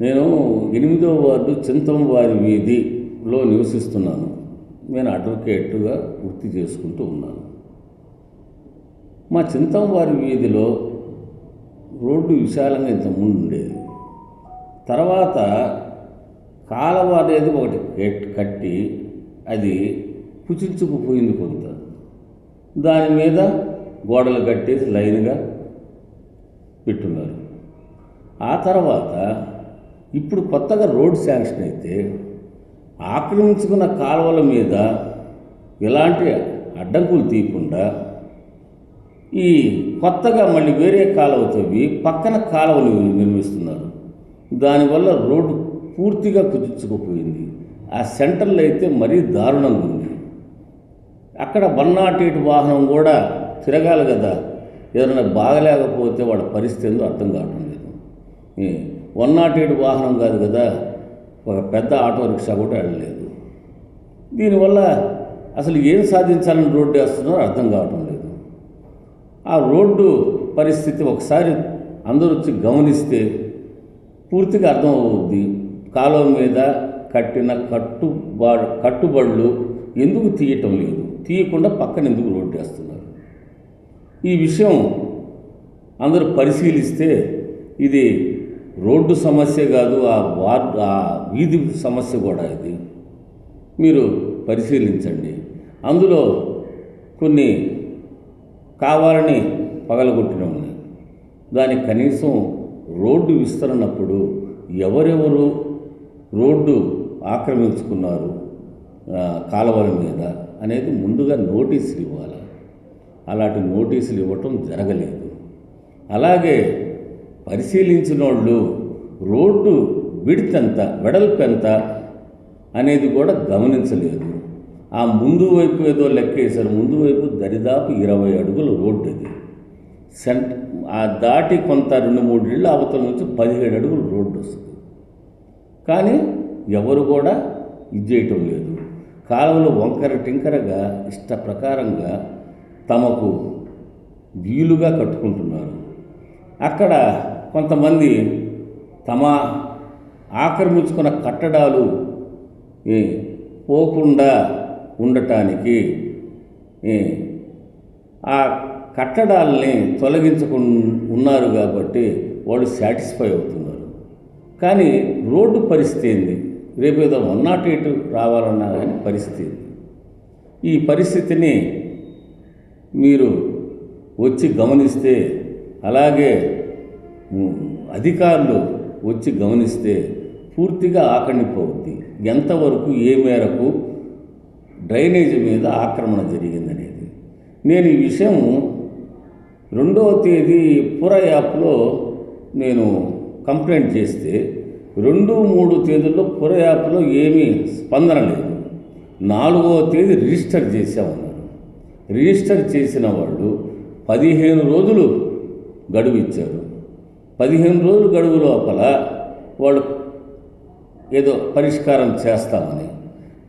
నేను ఎనిమిదో వార్డు చింతంవారి వీధిలో నివసిస్తున్నాను. నేను అడ్వకేట్గా వృత్తి చేసుకుంటూ ఉన్నాను. మా చింతంవారి వీధిలో రోడ్డు విశాలంగా ఇంతకుముందు ఉండేది తర్వాత కాలవ అనేది ఒకటి కట్టి అది కుచించుకుపోయింది కొంత. దాని మీద గోడలు కట్టేసి లైన్గా పెట్టున్నారు. ఆ తర్వాత ఇప్పుడు కొత్తగా రోడ్ శాంక్షన్ అయితే ఆక్రమించుకున్న కాలువల మీద ఇలాంటి అడ్డంకులు తీయకుండా ఈ కొత్తగా మళ్ళీ వేరే కాలువ తవ్వి పక్కన కాలువలు నిర్మిస్తున్నారు. దానివల్ల రోడ్డు పూర్తిగా కుదుర్చుకుపోయింది ఆ సెంటర్లో అయితే మరీ దారుణంగా ఉంది అక్కడ వన్ నాట్ ఎయిట్ వాహనం కూడా తిరగాలి కదా. ఏదైనా బాగలేకపోతే వాళ్ళ పరిస్థితి ఏందో అర్థం కావటం లేదు. వన్ నాట్ ఎయిట్ వాహనం కాదు కదా ఒక పెద్ద ఆటో రిక్షా కూడా వెళ్ళలేదు. దీనివల్ల అసలు ఏం సాధించాలని రోడ్డు వేస్తున్నారో అర్థం కావటం లేదు. ఆ రోడ్డు పరిస్థితి ఒకసారి అందరూ వచ్చి గమనిస్తే పూర్తిగా అర్థం అవుద్ది కాలువ మీద కట్టిన కట్టుబా కట్టుబడులు ఎందుకు తీయటం లేదు? తీయకుండా పక్కన ఎందుకు రోడ్డు వేస్తున్నారు? ఈ విషయం అందరూ పరిశీలిస్తే ఇది రోడ్డు సమస్య కాదు ఆ వార్డు ఆ వీధి సమస్య కూడా ఇది. మీరు పరిశీలించండి. అందులో కొన్ని కావాలని పగలగొట్టిన ఉన్నాయి. దానికి కనీసం రోడ్డు విస్తరణప్పుడు ఎవరెవరు రోడ్డు ఆక్రమించుకున్నారు కాలువల మీద అనేది ముందుగా నోటీసులు ఇవ్వాలి. అలాంటి నోటీసులు ఇవ్వటం జరగలేదు. అలాగే పరిశీలించిన వాళ్ళు రోడ్డు ఎంత వెడల్పు ఎంత అనేది కూడా గమనించలేదు. ఆ ముందు వైపు ఏదో లెక్కేశారు ముందు వైపు దరిదాపు ఇరవై అడుగుల రోడ్డు అది. సెంట్ ఆ దాటి కొంత రెండు మూడు ఇళ్ళు అవతల నుంచి పదిహేడు అడుగులు రోడ్డు వస్తుంది. కానీ ఎవరు కూడా ఇది చేయటం లేదు. కాలువలు వంకర టింకరగా ఇష్ట ప్రకారంగా తమకు వీలుగా కట్టుకుంటున్నారు. అక్కడ కొంతమంది తమ ఆక్రమించుకున్న కట్టడాలు పోకుండా ఉండటానికి ఆ కట్టడాలని తొలగించకు ఉన్నారు కాబట్టి వాళ్ళు సాటిస్ఫై అవుతున్నారు. కానీ రోడ్డు పరిస్థితి ఏంది? రేపు ఏదో వన్ నాట్ ఎయిట్ రావాలన్నా కానీ పరిస్థితి ఈ పరిస్థితిని మీరు వచ్చి గమనిస్తే అలాగే అధికారులు వచ్చి గమనిస్తే పూర్తిగా ఆకణిపోద్ది. ఎంతవరకు ఏ మేరకు డ్రైనేజ్ మీద ఆక్రమణ జరిగిందనేది. నేను ఈ విషయం రెండవ తేదీ పుర యాప్లో నేను కంప్లైంట్ చేస్తే రెండు మూడు తేదీల్లో పుర యాప్లో ఏమీ స్పందన లేదు. నాలుగవ తేదీ రిజిస్టర్ చేసామన్నారు రిజిస్టర్ చేసిన వాళ్ళు పదిహేను రోజులు గడువు ఇచ్చారు. పదిహేను రోజులు గడువు లోపల వాళ్ళు ఏదో పరిష్కారం చేస్తామని.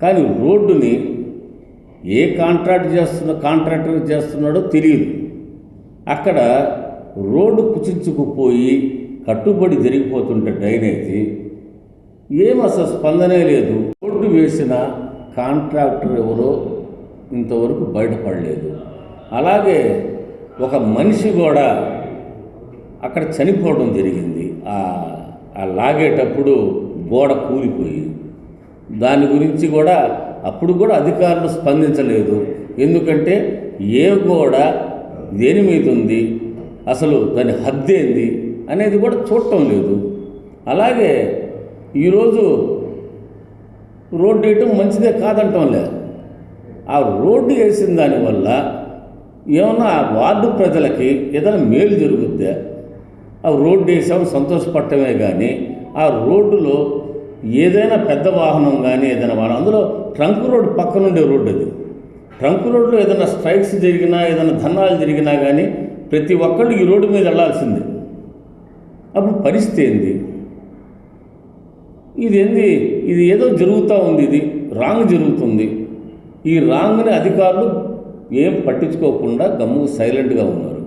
కానీ రోడ్డుని ఏ కాంట్రాక్ట్ చేస్తున్న కాంట్రాక్టర్ చేస్తున్నాడో తెలియదు. అక్కడ రోడ్డు కుచించుకుపోయి కట్టుబడి జరిగిపోతుంటే డ్రైనేజీ ఏం అసలు స్పందనే లేదు. రోడ్డు వేసిన కాంట్రాక్టర్ ఎవరో ఇంతవరకు బయటపడలేదు. అలాగే ఒక మనిషి కూడా అక్కడ చనిపోవడం జరిగింది. ఆ లాగేటప్పుడు గోడ కూలిపోయి దాని గురించి కూడా అప్పుడు కూడా అధికారులు స్పందించలేదు. ఎందుకంటే ఏ గోడ దేని మీద ఉంది అసలు దాని హద్దేంది అనేది కూడా చూడటం లేదు. అలాగే ఈరోజు రోడ్డు వేయటం మంచిదే కాదంటం లేదు ఆ రోడ్డు వేసిన దానివల్ల ఏమన్నా వార్డు ప్రజలకి ఏదైనా మేలు జరుగుద్దా? ఆ రోడ్డు వేసాం సంతోషపడటమే కానీ ఆ రోడ్డులో ఏదైనా పెద్ద వాహనం కానీ ఏదైనా వాహనం అందులో ట్రంక్ రోడ్డు పక్కన ఉండే రోడ్డు అది. ట్రంక్ రోడ్లో ఏదైనా స్ట్రైక్స్ జరిగినా ఏదైనా ధర్నాలు జరిగినా కానీ ప్రతి ఒక్కళ్ళు ఈ రోడ్డు మీద వెళ్ళాల్సిందే అప్పుడు పరిస్థితి ఏంది? ఇది ఏంది? ఇది ఏదో జరుగుతూ ఉంది ఇది రాంగ్ జరుగుతుంది. ఈ రాంగ్ని అధికారులు ఏం పట్టించుకోకుండా గమ్ము సైలెంట్గా ఉన్నారు.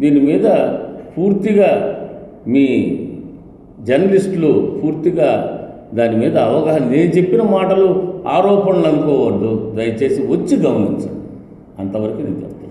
దీని మీద పూర్తిగా మీ జర్నలిస్టులు పూర్తిగా దాని మీద అవగాహన. నేను చెప్పిన మాటలు ఆరోపణలు అనుకోవద్దు. దయచేసి వచ్చి గమనించండి. అంతవరకు నేను చెప్తాను.